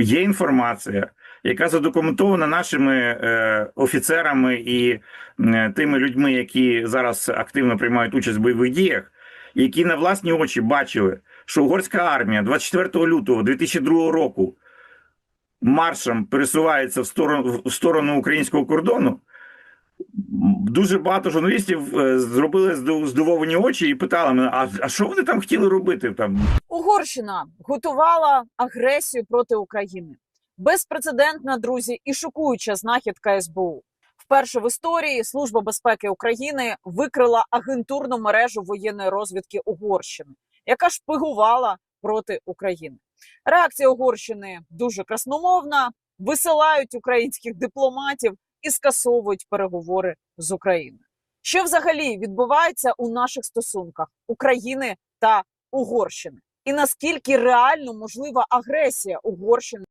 Є інформація, яка задокументована нашими е, офіцерами і е, тими людьми, які зараз активно приймають участь в бойових діях, які на власні очі бачили, що угорська армія 24 лютого 2002 року маршем пересувається в сторону, в сторону українського кордону. Дуже багато журналістів е, зробили здив- здивовані очі і питали мене: а, а що вони там хотіли робити? Там Угорщина готувала агресію проти України. Безпрецедентна, друзі, і шокуюча знахідка СБУ. Вперше в історії Служба безпеки України викрила агентурну мережу воєнної розвідки Угорщини, яка шпигувала проти України. Реакція Угорщини дуже красномовна. Висилають українських дипломатів і скасовують переговори з Україною. Що взагалі відбувається у наших стосунках України та Угорщини? І наскільки реально можлива агресія Угорщини